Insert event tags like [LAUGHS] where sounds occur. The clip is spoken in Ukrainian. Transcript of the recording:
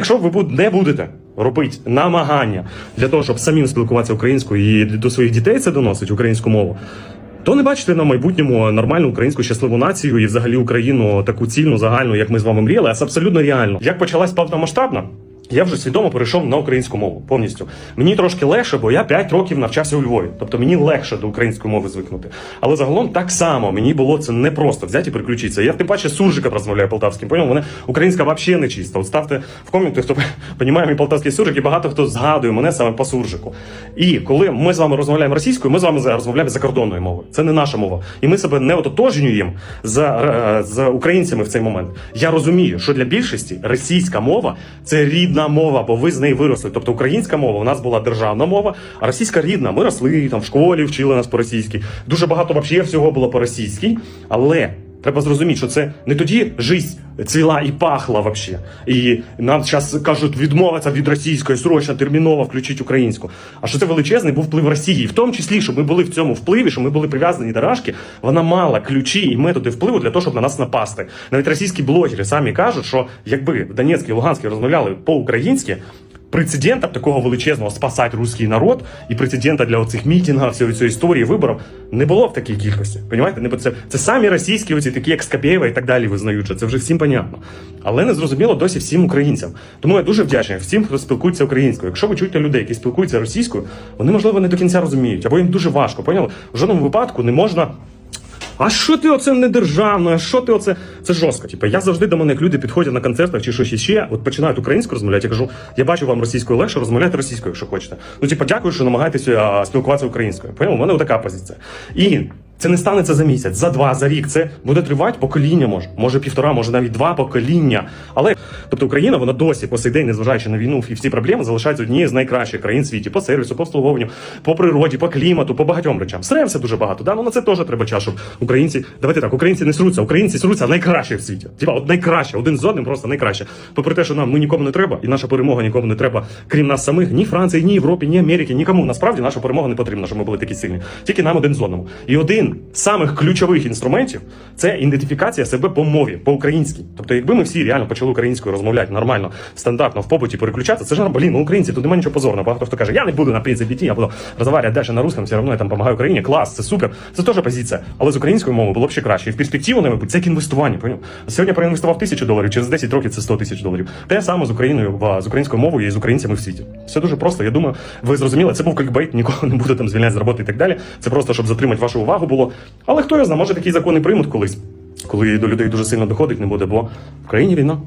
Якщо ви не будете робити намагання для того, щоб самим спілкуватися українською і до своїх дітей це доносить українську мову, то не бачите на майбутньому нормальну українську щасливу націю і взагалі Україну таку цільну, загальну, як ми з вами мріяли, а це абсолютно реально. Як почалась повномасштабна, я вже свідомо перейшов на українську мову повністю. Мені трошки легше, бо я 5 років навчався у Львові. Тобто мені легше до української мови звикнути. Але загалом так само мені було це не просто взяти і переключитися. Я тим паче суржиком розмовляю полтавським. Поняв? Мене українська взагалі не чиста. От ставте в коменти, хто [LAUGHS] розуміє мій полтавський суржик, і багато хто згадує мене саме по суржику. І коли ми з вами розмовляємо російською, ми з вами за- розмовляємо закордонною мовою. Це не наша мова. І ми себе не ототожнюємо з, е, з українцями в цей момент. Я розумію, що для більшості російська мова це рідна мова, бо ви з неї виросли. Тобто українська мова у нас була державна мова, а російська рідна. Ми росли там в школі, вчили нас по-російськи. Дуже багато взагалі всього було по-російськи, але. Треба зрозуміти, що це не тоді жизнь цвіла і пахла вообще. І нам зараз кажуть відмовитися від російської, срочно, терміново включити українську. А що це величезний був вплив Росії, в тому числі, щоб ми були в цьому впливі, що ми були прив'язані до Рашки, вона мала ключі і методи впливу для того, щоб на нас напасти. Навіть російські блогери самі кажуть, що якби в Донецькій і Луганській розмовляли по-українськи. Прецедента такого величезного спасати русський народ і прецедента для оцих мітінгів, всієї цієї історії виборів не було в такій кількості. Понімаєте? небо це, це самі російські, оці такі як Скабєєва і так далі визнають, це вже всім понятно. Але не зрозуміло досі всім українцям. Тому я дуже вдячний всім, хто спілкується українською. Якщо ви чуєте людей, які спілкуються російською, вони можливо не до кінця розуміють, або їм дуже важко. Поняли? В жодному випадку не можна. А що ти оце не державно? А що ти оце? Це жорстко. Типу, я завжди до мене як люди підходять на концертах чи щось іще, от починають українською розмовляти. Я кажу, я бачу вам російською легше, розмовляйте російською, якщо хочете. Ну, типу, дякую, що намагаєтеся спілкуватися українською. Поняв? У мене така позиція. І це не станеться за місяць, за два, за рік. Це буде тривати покоління, може, може півтора, може навіть два покоління. Але тобто Україна, вона досі по сей день, незважаючи на війну і всі проблеми, залишається однією з найкращих країн світі по сервісу, по обслуговуванню, по природі, по клімату, по багатьом речам. Сремся дуже багато. Да? Ну на це теж треба час, щоб українці. Давайте так, українці не сруться, українці сруться найкраще в світі. Типа, от найкраще, один з одним просто найкраще. Попри те, що нам ну, нікому не треба, і наша перемога нікому не треба, крім нас самих, ні Франції, ні Європі, ні Америки, нікому насправді наша перемога не потрібна, щоб ми були такі сильні. Тільки нам один з одному. І один з самих ключових інструментів це ідентифікація себе по мові, по українській. Тобто, якби ми всі реально почали українською розмовляти нормально, стандартно в побуті переключатися, це ж блін, ну українці, тут немає нічого позорного. Багато хто каже, я не буду на принципі я буду розмовляти далі на русском, все одно я там допомагаю Україні. Клас, це супер. Це теж позиція. Але з українською мовою було б ще краще. І в перспективу, мабуть, це як інвестування. Поняв? Сьогодні проінвестував тисячу доларів, через 10 років це 100 тисяч доларів. Те саме з Україною з українською мовою і з українцями в світі. Все дуже просто. Я думаю, ви зрозуміли, це був клікбейт, нікого не буду там звільняти з роботи і так далі. Це просто щоб затримати вашу увагу було. Але хто його знає, може такі закони приймуть колись, коли до людей дуже сильно доходить не буде, бо в країні війна.